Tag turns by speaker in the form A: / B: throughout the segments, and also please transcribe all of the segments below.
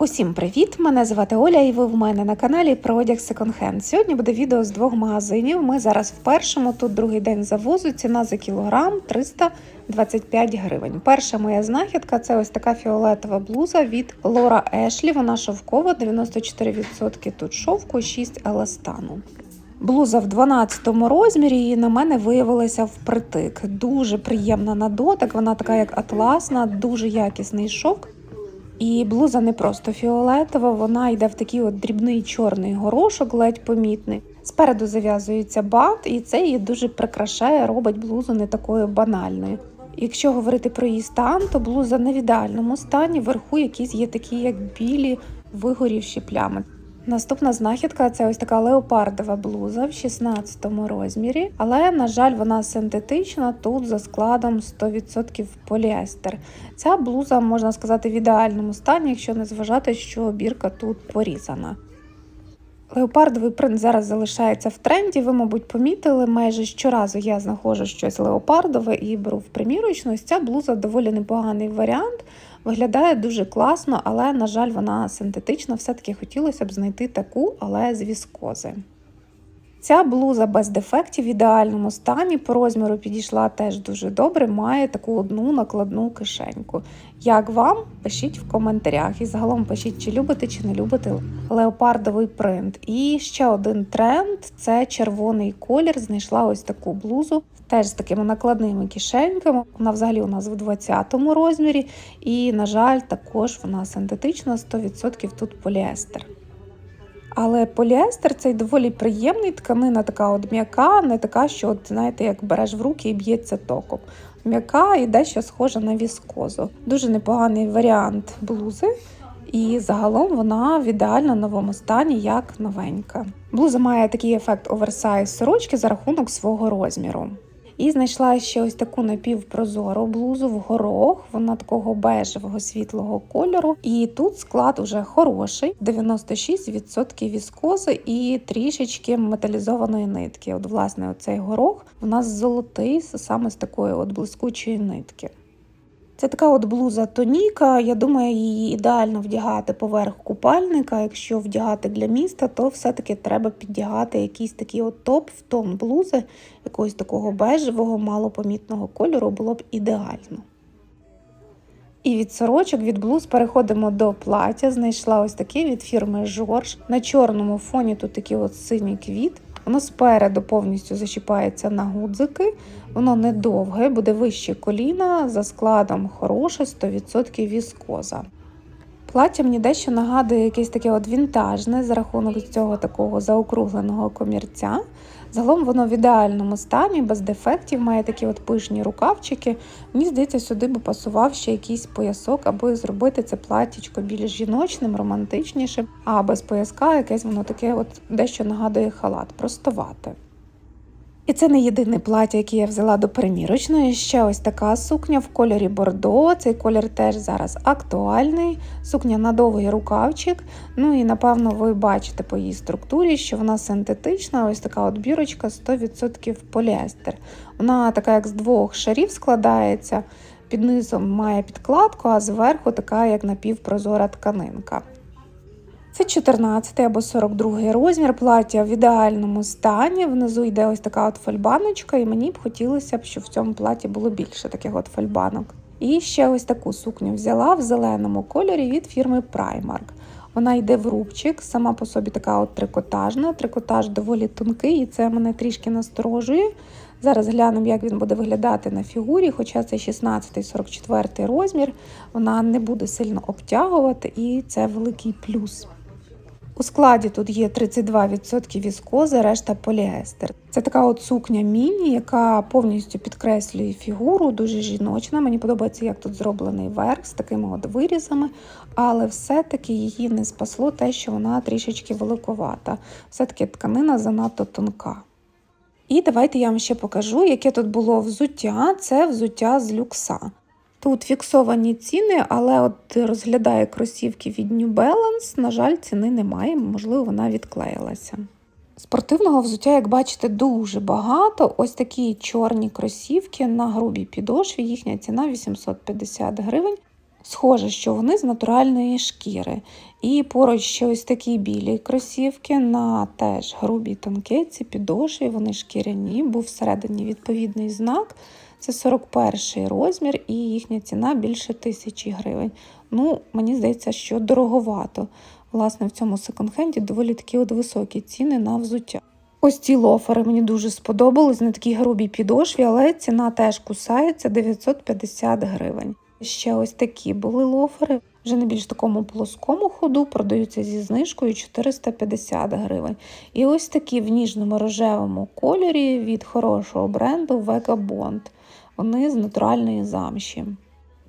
A: Усім привіт! Мене звати Оля, і ви в мене на каналі про одяг секонд-хенд. Сьогодні буде відео з двох магазинів. Ми зараз в першому, тут другий день завозу. Ціна за кілограм 325 гривень. Перша моя знахідка це ось така фіолетова блуза від Лора Ешлі. Вона шовкова, 94% тут шовку, 6 еластану. Блуза в 12 розмірі і на мене виявилася впритик. Дуже приємна на дотик, вона така як атласна, дуже якісний шовк. І блуза не просто фіолетова, вона йде в такий от дрібний чорний горошок, ледь помітний. Спереду зав'язується бат, і це її дуже прикрашає, робить блузу не такою банальною. Якщо говорити про її стан, то блуза не в ідеальному стані, вверху якісь є такі, як білі вигорівші плями. Наступна знахідка це ось така леопардова блуза в 16 розмірі, але, на жаль, вона синтетична, тут за складом 100% поліестер. Ця блуза, можна сказати, в ідеальному стані, якщо не зважати, що обірка тут порізана. Леопардовий принт зараз залишається в тренді. Ви, мабуть, помітили, майже щоразу я знаходжу щось леопардове і беру в примірочну. Ось Ця блуза доволі непоганий варіант. Виглядає дуже класно, але, на жаль, вона синтетична. Все-таки хотілося б знайти таку, але з віскози. Ця блуза без дефектів в ідеальному стані, по розміру підійшла теж дуже добре, має таку одну накладну кишеньку. Як вам? Пишіть в коментарях. І загалом пишіть, чи любите, чи не любите леопардовий принт. І ще один тренд це червоний колір. Знайшла ось таку блузу, теж з такими накладними кишеньками. Вона взагалі у нас в 20 розмірі. І, на жаль, також вона синтетична, 100% тут поліестер. Але поліестер цей доволі приємний, тканина така от м'яка, не така, що, от, знаєте, як береш в руки і б'ється током. М'яка і дещо схожа на віскозу. Дуже непоганий варіант блузи. І загалом вона в ідеально новому стані, як новенька. Блуза має такий ефект оверсайз сорочки за рахунок свого розміру. І знайшла ще ось таку напівпрозору блузу в горох. Вона такого бежевого світлого кольору. І тут склад уже хороший: 96% віскози і трішечки металізованої нитки. От, власне, оцей горох у нас золотий, саме з такої от блискучої нитки. Це така от блуза тоніка. Я думаю, її ідеально вдягати поверх купальника. Якщо вдягати для міста, то все-таки треба піддягати якийсь такий от топ в тон блузи, якогось такого бежевого, малопомітного кольору було б ідеально. І від сорочок, від блуз переходимо до плаття. Знайшла ось таке від фірми Жорж. На чорному фоні тут такий от синій квіт. Воно спереду повністю зачіпається на гудзики, воно недовге, буде вище коліна, за складом хороше, 100% віскоза. Плаття мені дещо нагадує якесь таке от вінтажне за рахунок цього такого заокругленого комірця. Загалом воно в ідеальному стані, без дефектів, має такі от пишні рукавчики. Мені здається, сюди би пасував ще якийсь поясок, аби зробити це платічко більш жіночним, романтичнішим, а без пояска якесь воно таке от дещо нагадує халат, простовате. І це не єдине плаття, яке я взяла до примірочної. Ще ось така сукня в кольорі бордо. Цей колір теж зараз актуальний. Сукня на довгий рукавчик. Ну і напевно ви бачите по її структурі, що вона синтетична. Ось така от бірочка 100% поліестер. Вона така, як з двох шарів складається. Під низом має підкладку, а зверху така, як напівпрозора тканинка. Це 14 або 42 розмір плаття в ідеальному стані. Внизу йде ось така от фольбаночка, і мені б хотілося б, щоб в цьому платі було більше таких от фольбанок. І ще ось таку сукню взяла в зеленому кольорі від фірми Primark. Вона йде в рубчик, сама по собі така от трикотажна. Трикотаж доволі тонкий, і це мене трішки насторожує. Зараз глянемо, як він буде виглядати на фігурі, хоча це 16-44 розмір, вона не буде сильно обтягувати, і це великий плюс. У складі тут є 32% віскози, решта поліестер. Це така от сукня міні, яка повністю підкреслює фігуру, дуже жіночна. Мені подобається, як тут зроблений верх з такими от вирізами, але все-таки її не спасло те, що вона трішечки великовата. Все-таки тканина занадто тонка. І давайте я вам ще покажу, яке тут було взуття. Це взуття з люкса. Тут фіксовані ціни, але от розглядає кросівки від New Balance. На жаль, ціни немає, можливо, вона відклеїлася. Спортивного взуття, як бачите, дуже багато. Ось такі чорні кросівки на грубій підошві. Їхня ціна 850 гривень. Схоже, що вони з натуральної шкіри. І поруч ще ось такі білі кросівки на теж грубій тонкеці, підошві, вони шкіряні, був всередині відповідний знак. Це 41 розмір, і їхня ціна більше тисячі гривень. Ну, мені здається, що дороговато. Власне, в цьому секонд-хенді доволі такі от високі ціни на взуття. Ось ці лофери мені дуже сподобались на такій грубій підошві, але ціна теж кусається 950 гривень. Ще ось такі були лофери, вже на більш такому плоскому ходу, продаються зі знижкою 450 гривень. І ось такі в ніжному рожевому кольорі від хорошого бренду Vagabond. Вони з натуральної замші.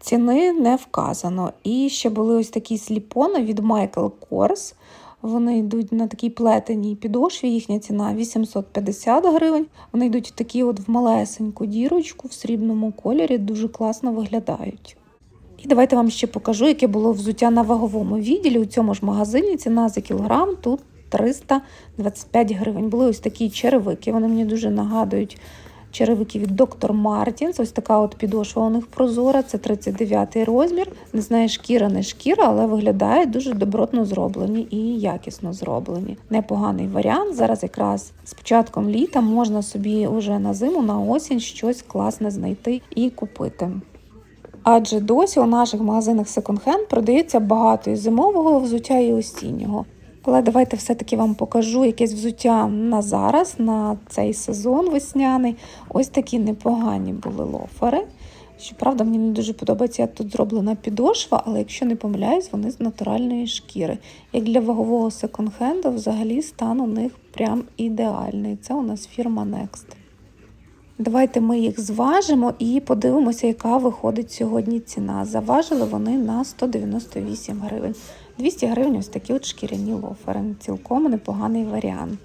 A: Ціни не вказано. І ще були ось такі сліпони від Michael Kors. Вони йдуть на такій плетеній підошві, їхня ціна 850 гривень. Вони йдуть такі от в малесеньку дірочку в срібному кольорі, дуже класно виглядають. І давайте вам ще покажу, яке було взуття на ваговому відділі. У цьому ж магазині ціна за кілограм тут 325 гривень. Були ось такі черевики. Вони мені дуже нагадують черевики від Dr. Martens. Ось така от підошва у них прозора, це 39-й розмір. Не знаю, шкіра, не шкіра, але виглядають дуже добротно зроблені і якісно зроблені. Непоганий варіант. Зараз якраз з початком літа можна собі уже на зиму, на осінь щось класне знайти і купити. Адже досі у наших магазинах секонд-хенд продається багато і зимового взуття і осіннього. Але давайте все-таки вам покажу якесь взуття на зараз, на цей сезон весняний. Ось такі непогані були лофери. Щоправда, мені не дуже подобається, як тут зроблена підошва, але якщо не помиляюсь, вони з натуральної шкіри. Як для вагового секонд-хенду, взагалі стан у них прям ідеальний. Це у нас фірма Next. Давайте ми їх зважимо і подивимося, яка виходить сьогодні ціна. Заважили вони на 198 гривень. 200 гривень ось такі от шкіряні лофери. Цілком непоганий варіант.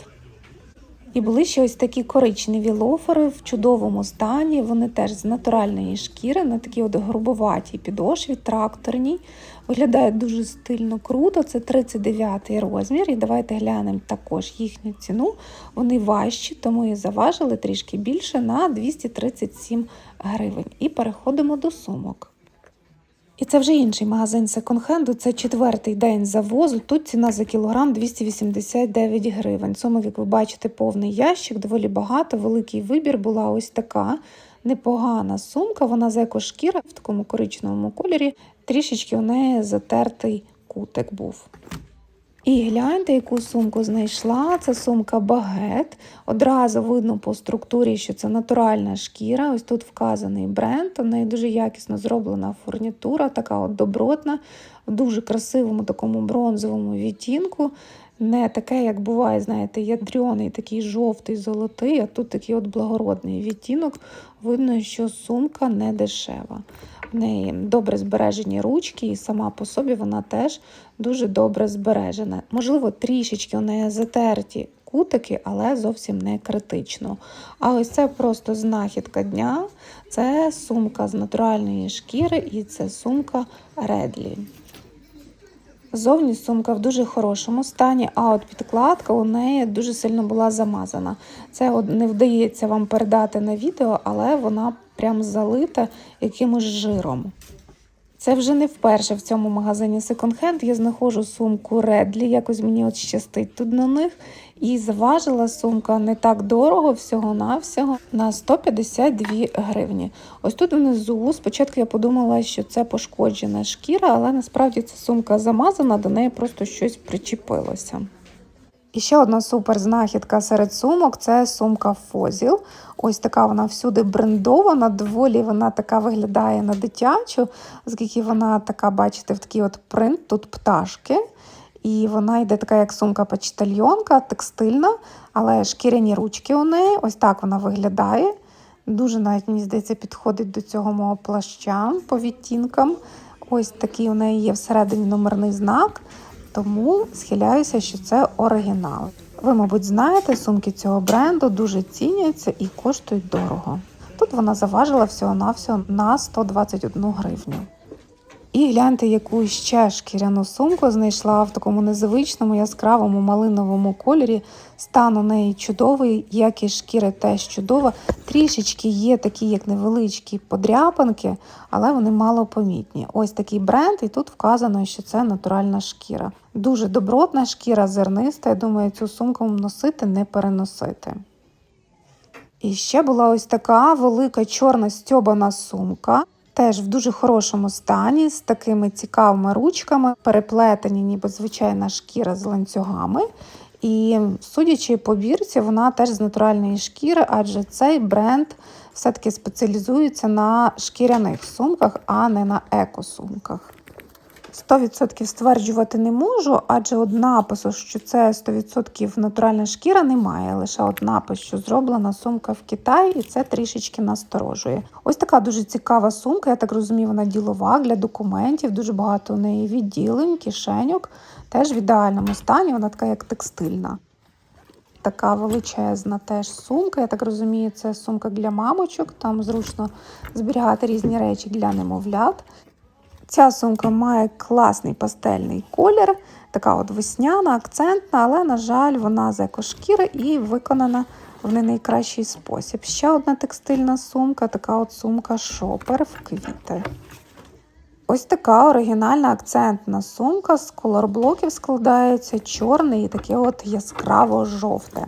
A: І були ще ось такі коричневі лофери в чудовому стані. Вони теж з натуральної шкіри, на такій от грубоватій підошві, тракторній. Виглядають дуже стильно круто. Це 39-й розмір. І давайте глянемо також їхню ціну. Вони важчі, тому і заважили трішки більше на 237 гривень. І переходимо до сумок. І це вже інший магазин секонд-хенду. Це четвертий день завозу. Тут ціна за кілограм 289 гривень. Сумок, як ви бачите, повний ящик, доволі багато, великий вибір була ось така непогана сумка. Вона з екошкіра в такому коричневому кольорі. Трішечки у неї затертий кутик був. І гляньте, яку сумку знайшла. Це сумка багет. Одразу видно по структурі, що це натуральна шкіра. Ось тут вказаний бренд. У неї дуже якісно зроблена фурнітура, така от добротна, в дуже красивому такому бронзовому відтінку. Не таке, як буває, знаєте, ядрьоний, такий жовтий, золотий, а тут такий от благородний відтінок. Видно, що сумка не дешева. В неї добре збережені ручки, і сама по собі вона теж дуже добре збережена. Можливо, трішечки у неї затерті кутики, але зовсім не критично. А ось це просто знахідка дня. Це сумка з натуральної шкіри і це сумка Редлі. Зовні сумка в дуже хорошому стані, а от підкладка у неї дуже сильно була замазана. Це не вдається вам передати на відео, але вона прям залита якимось жиром. Це вже не вперше в цьому магазині секонд-хенд. Я знаходжу сумку Редлі, якось мені от щастить тут на них. І заважила сумка не так дорого, всього-навсього на 152 гривні. Ось тут внизу, спочатку я подумала, що це пошкоджена шкіра, але насправді ця сумка замазана, до неї просто щось причепилося. І ще одна супер знахідка серед сумок це сумка Фозіл. Ось така вона всюди брендована, доволі вона така виглядає на дитячу, оскільки вона така, бачите, в такий от принт, тут пташки. І вона йде така, як сумка почтальйонка, текстильна, але шкіряні ручки у неї. Ось так вона виглядає. Дуже навіть, мені здається, підходить до цього мого плаща по відтінкам. Ось такий у неї є всередині номерний знак, тому схиляюся, що це оригінал. Ви, мабуть, знаєте, сумки цього бренду дуже ціняться і коштують дорого. Тут вона заважила всього-навсього на 121 гривню. І гляньте, яку ще шкіряну сумку знайшла в такому незвичному яскравому малиновому кольорі. Стан у неї чудовий, якість шкіри теж чудова. Трішечки є такі, як невеличкі подряпинки, але вони мало помітні. Ось такий бренд, і тут вказано, що це натуральна шкіра. Дуже добротна шкіра, зерниста. Я думаю, цю сумку носити не переносити. І ще була ось така велика чорна стьобана сумка. Теж в дуже хорошому стані, з такими цікавими ручками, переплетені, ніби звичайна шкіра з ланцюгами. І судячи по бірці, вона теж з натуральної шкіри, адже цей бренд все-таки спеціалізується на шкіряних сумках, а не на екосумках. 100% стверджувати не можу, адже от напису, що це 100% натуральна шкіра, немає. Лише от напис, що зроблена сумка в Китаї, і це трішечки насторожує. Ось така дуже цікава сумка, я так розумію, вона ділова для документів. Дуже багато у неї відділень, кишеньок. Теж в ідеальному стані, вона така як текстильна. Така величезна теж сумка. Я так розумію, це сумка для мамочок. Там зручно зберігати різні речі для немовлят. Ця сумка має класний пастельний колір, така от весняна, акцентна, але, на жаль, вона з екошкіри і виконана в не найкращий спосіб. Ще одна текстильна сумка, така от сумка шопер в квіти. Ось така оригінальна акцентна сумка з колорблоків складається чорний і таке от яскраво жовте.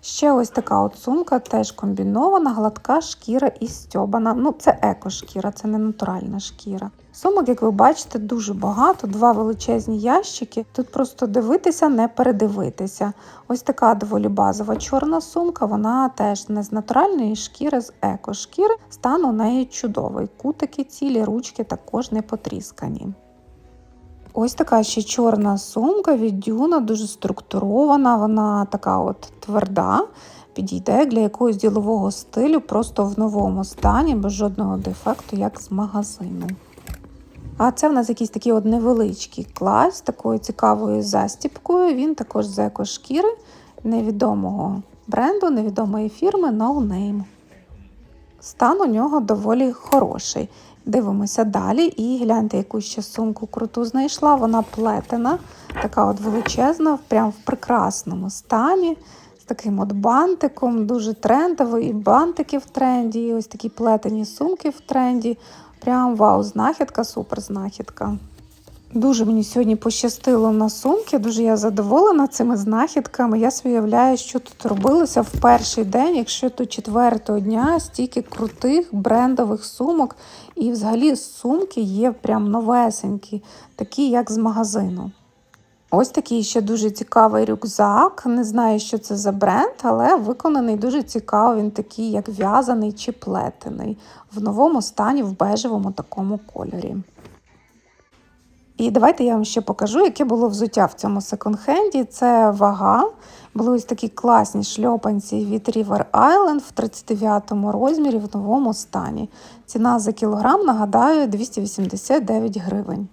A: Ще ось така от сумка, теж комбінована, гладка шкіра і стьобана. Ну, це екошкіра, це не натуральна шкіра. Сумок, як ви бачите, дуже багато, два величезні ящики. Тут просто дивитися, не передивитися. Ось така доволі базова чорна сумка, вона теж не з натуральної шкіри, з екошкіри. Стан у неї чудовий. Кутики цілі, ручки також не потріскані. Ось така ще чорна сумка від Дюна, дуже структурована, вона така от тверда, підійде для якогось ділового стилю, просто в новому стані, без жодного дефекту, як з магазину. А це в нас якийсь такий от невеличкий клас з такою цікавою застіпкою. Він також з екошкіри невідомого бренду, невідомої фірми No Name. Стан у нього доволі хороший. Дивимося далі і гляньте, яку ще сумку круту знайшла. Вона плетена, така от величезна, прям в прекрасному стані. З таким от бантиком, дуже трендовий, і бантики в тренді, і ось такі плетені сумки в тренді. Прям вау, знахідка, супер знахідка. Дуже мені сьогодні пощастило на сумки, дуже я задоволена цими знахідками. Я собі уявляю, що тут робилося в перший день, якщо до четвертого дня стільки крутих брендових сумок. І взагалі сумки є прям новесенькі, такі як з магазину. Ось такий ще дуже цікавий рюкзак. Не знаю, що це за бренд, але виконаний дуже цікаво. Він такий, як в'язаний чи плетений, в новому стані, в бежевому такому кольорі. І давайте я вам ще покажу, яке було взуття в цьому секонд-хенді. Це вага. Були ось такі класні шльопанці від River Island в 39 розмірі в новому стані. Ціна за кілограм, нагадаю, 289 гривень.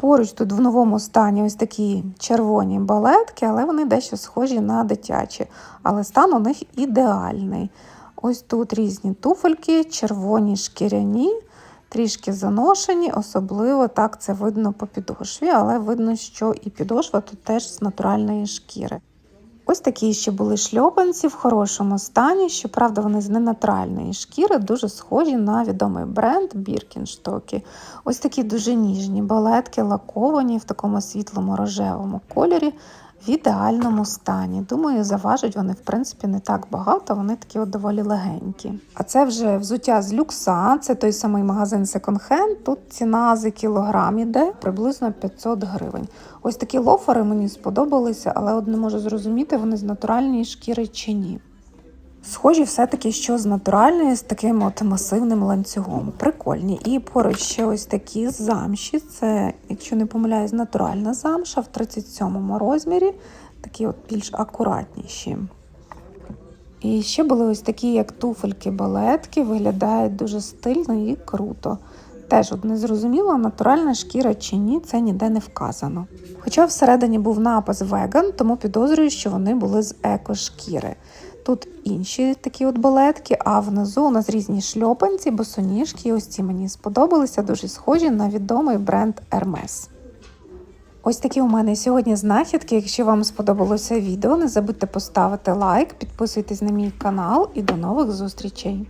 A: Поруч тут в новому стані ось такі червоні балетки, але вони дещо схожі на дитячі. Але стан у них ідеальний. Ось тут різні туфельки, червоні шкіряні, трішки заношені, особливо так це видно по підошві, але видно, що і підошва тут теж з натуральної шкіри. Ось такі ще були шльопанці в хорошому стані. Щоправда, вони з ненатуральної шкіри, дуже схожі на відомий бренд Біркінштоки. Ось такі дуже ніжні балетки, лаковані в такому світлому рожевому кольорі. В ідеальному стані. Думаю, заважать вони, в принципі, не так багато, вони такі от доволі легенькі. А це вже взуття з люкса, це той самий магазин Second Hand. Тут ціна за кілограм іде приблизно 500 гривень. Ось такі лофери мені сподобалися, але от не можу зрозуміти, вони з натуральної шкіри чи ні. Схожі все-таки, що з натуральної, з таким от масивним ланцюгом. Прикольні. І поруч ще ось такі замші. Це, якщо не помиляюсь, натуральна замша в 37-му розмірі, такі от більш акуратніші. І ще були ось такі, як туфельки-балетки, виглядають дуже стильно і круто. Теж от незрозуміло, натуральна шкіра чи ні, це ніде не вказано. Хоча всередині був напис веган, тому підозрюю, що вони були з екошкіри. Тут інші такі от балетки, а внизу у нас різні шльопанці, босоніжки. Ось ці мені сподобалися, дуже схожі на відомий бренд Hermes. Ось такі у мене сьогодні знахідки. Якщо вам сподобалося відео, не забудьте поставити лайк, підписуйтесь на мій канал і до нових зустрічей.